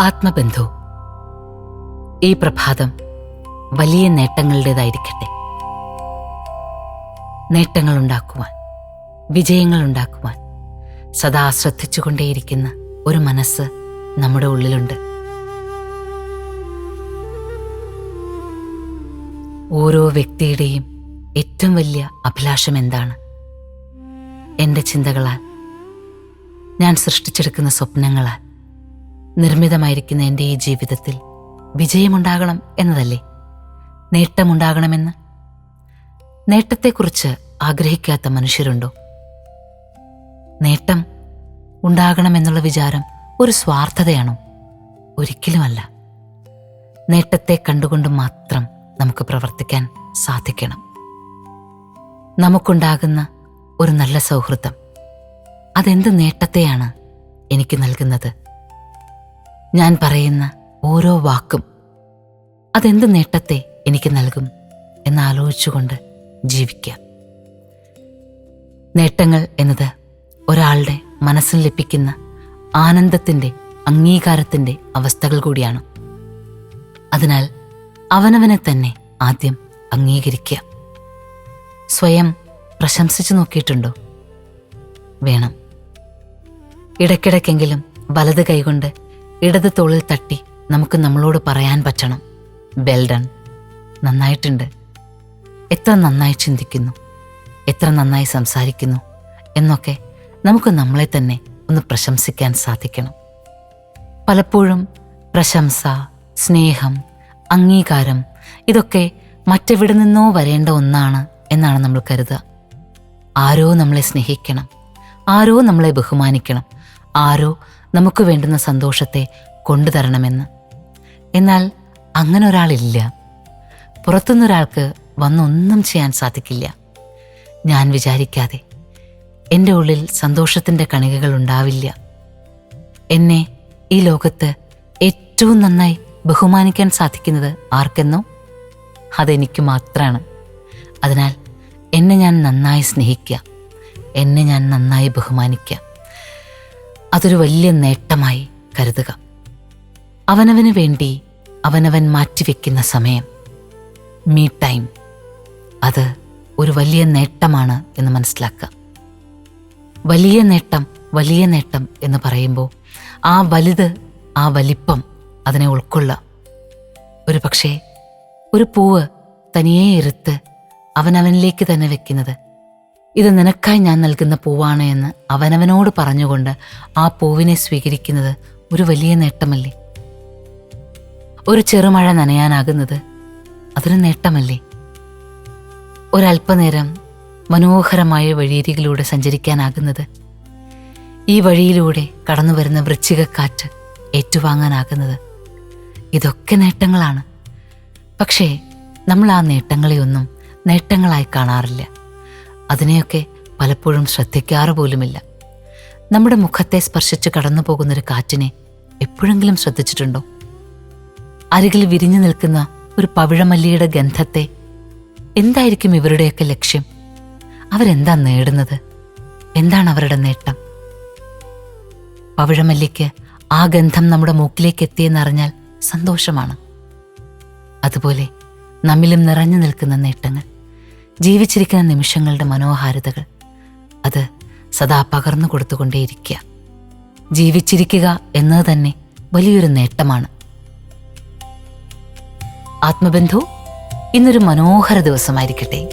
ആത്മബന്ധു. ഈ പ്രഭാതം വലിയ നേട്ടങ്ങളുടേതായിരിക്കട്ടെ. വിജയങ്ങൾ ഉണ്ടാക്കുവാൻ സദാ ശ്രദ്ധിച്ചുകൊണ്ടേയിരിക്കുന്ന ഒരു മനസ്സ് നമ്മുടെ ഉള്ളിലുണ്ട്. ഓരോ വ്യക്തിയുടെയും ഏറ്റവും വലിയ അഭിലാഷം എന്താണ്? എന്റെ ചിന്തകളാൽ ഞാൻ സൃഷ്ടിച്ചെടുക്കുന്ന സ്വപ്നങ്ങളാൽ നിർമ്മിതമായിരിക്കുന്ന എന്റെ ഈ ജീവിതത്തിൽ വിജയമുണ്ടാകണം എന്നതല്ലേ? നേട്ടമുണ്ടാകണമെന്ന്? നേട്ടത്തെക്കുറിച്ച് ആഗ്രഹിക്കാത്ത മനുഷ്യരുണ്ടോ? നേട്ടം ഉണ്ടാകണമെന്നുള്ള വിചാരം ഒരു സ്വാർത്ഥതയാണോ? ഒരിക്കലുമല്ല. നേട്ടത്തെ കണ്ടുകൊണ്ട് മാത്രം നമുക്ക് പ്രവർത്തിക്കാൻ സാധിക്കണം. നമുക്കുണ്ടാകുന്ന ഒരു നല്ല സൗഹൃദം. അതെന്ത് നേട്ടത്തെയാണ് എനിക്ക് നൽകുന്നത്? ഞാൻ പറയുന്ന ഓരോ വാക്കും അതെന്ത് നേട്ടത്തെ എനിക്ക് നൽകും എന്നാലോചിച്ചുകൊണ്ട് ജീവിക്കാം. നേട്ടങ്ങൾ എന്നത് ഒരാളുടെ മനസ്സിൽ ലഭിക്കുന്ന ആനന്ദത്തിന്റെ അംഗീകാരത്തിന്റെ അവസ്ഥകൾ കൂടിയാണ്. അതിനാൽ അവനവനെ തന്നെ ആദ്യം അംഗീകരിക്കുക. സ്വയം പ്രശംസിച്ചു നോക്കിയിട്ടുണ്ടോ? വേണം. ഇടയ്ക്കിടയ്ക്കെങ്കിലും വലത് കൈകൊണ്ട് ഇടത് തോളിൽ തട്ടി നമുക്ക് നമ്മളോട് പറയാൻ പറ്റണം. ബെൽഡൺ നന്നായിട്ടുണ്ട്. എത്ര നന്നായി ചിന്തിക്കുന്നു. എത്ര നന്നായി സംസാരിക്കുന്നു. എന്നൊക്കെ നമുക്ക് നമ്മളെ തന്നെ ഒന്ന് പ്രശംസിക്കാൻ സാധിക്കണം. പലപ്പോഴും പ്രശംസ സ്നേഹം അംഗീകാരം ഇതൊക്കെ മറ്റെവിടെ നിന്നോ വരേണ്ട ഒന്നാണ് എന്നാണ് നമ്മൾ കരുതുക. ആരോ നമ്മളെ സ്നേഹിക്കണം. ആരോ നമ്മളെ ബഹുമാനിക്കണം. ആരോ നമുക്ക് വേണ്ടുന്ന സന്തോഷത്തെ കൊണ്ടുതരണമെന്ന്. എന്നാൽ അങ്ങനെ ഒരാളില്ല പുറത്തുനിന്നൊരാൾക്ക് വന്നൊന്നും ചെയ്യാൻ സാധിക്കില്ല. ഞാൻ വിചാരിക്കാതെ എന്റെ ഉള്ളിൽ സന്തോഷത്തിന്റെ കണികകൾ ഉണ്ടാവില്ല. എന്നെ ഈ ലോകത്ത് ഏറ്റവും നന്നായി ബഹുമാനിക്കാൻ സാധിക്കുന്നത് ആർക്കെന്നോ? അതെനിക്ക് മാത്രമാണ് അതിനാൽ എന്നെ ഞാൻ നന്നായി സ്നേഹിക്കുക എന്നെ ഞാൻ നന്നായി ബഹുമാനിക്കുക അതൊരു വലിയ നേട്ടമായി കരുതുക. അവനവന് വേണ്ടി അവനവൻ മാറ്റിവെക്കുന്ന സമയം. Me time. അത് ഒരു വലിയ നേട്ടമാണ് എന്ന് മനസ്സിലാക്കുക. വലിയ നേട്ടം വലിയ നേട്ടം എന്ന് പറയുമ്പോൾ ആ വലുത് ആ വലിപ്പം അതിനെ ഉൾക്കൊള്ളുക. ഒരു പക്ഷേ ഒരു പൂവ് തനിയെ ഇരുത്ത് അവനവനിലേക്ക് തന്നെ വെക്കുന്നത് ഇത് നിനക്കായി ഞാൻ നൽകുന്ന പൂവാണ് എന്ന് അവനവനോട് പറഞ്ഞുകൊണ്ട് ആ പൂവിനെ സ്വീകരിക്കുന്നത് ഒരു വലിയ നേട്ടമല്ലേ? ഒരു ചെറുമഴ നനയാനാകുന്നത് അതൊരു നേട്ടമല്ലേ? ഒരല്പനേരം മനോഹരമായ വഴിയരികിലൂടെ സഞ്ചരിക്കാനാകുന്നത് ഈ വഴിയിലൂടെ കടന്നു വരുന്ന വൃശ്ചികക്കാറ്റ് ഏറ്റുവാങ്ങാനാകുന്നത് ഇതൊക്കെ നേട്ടങ്ങളാണ്. പക്ഷേ നമ്മൾ ആ നേട്ടങ്ങളെയൊന്നും നേട്ടങ്ങളായി കാണാറില്ല. അതിനെയൊക്കെ പലപ്പോഴും ശ്രദ്ധിക്കാറ് പോലുമില്ല. നമ്മുടെ മുഖത്തെ സ്പർശിച്ച് കടന്നു പോകുന്നൊരു കാറ്റിനെ എപ്പോഴെങ്കിലും ശ്രദ്ധിച്ചിട്ടുണ്ടോ? അരികിൽ വിരിഞ്ഞു നിൽക്കുന്ന ഒരു പവിഴമല്ലിയുടെ ഗന്ധത്തെ എന്തായിരിക്കും ഇവരുടെയൊക്കെ ലക്ഷ്യം? അവരെന്താ നേടുന്നത്? എന്താണ് അവരുടെ നേട്ടം? പവിഴമല്ലിക്ക് ആ ഗന്ധം നമ്മുടെ മൂക്കിലേക്ക് എത്തിയെന്നറിഞ്ഞാൽ സന്തോഷമാണ്. അതുപോലെ നമ്മിലും നിറഞ്ഞു നിൽക്കുന്ന നേട്ടങ്ങൾ. ജീവിച്ചിരിക്കുന്ന നിമിഷങ്ങളുടെ മനോഹാരിതകൾ. അത് സദാ പകർന്നു കൊടുത്തുകൊണ്ടേയിരിക്കുക. ജീവിച്ചിരിക്കുക എന്നത് തന്നെ വലിയൊരു നേട്ടമാണ്. ആത്മബന്ധു ഇന്നൊരു മനോഹര ദിവസമായിരിക്കട്ടെ.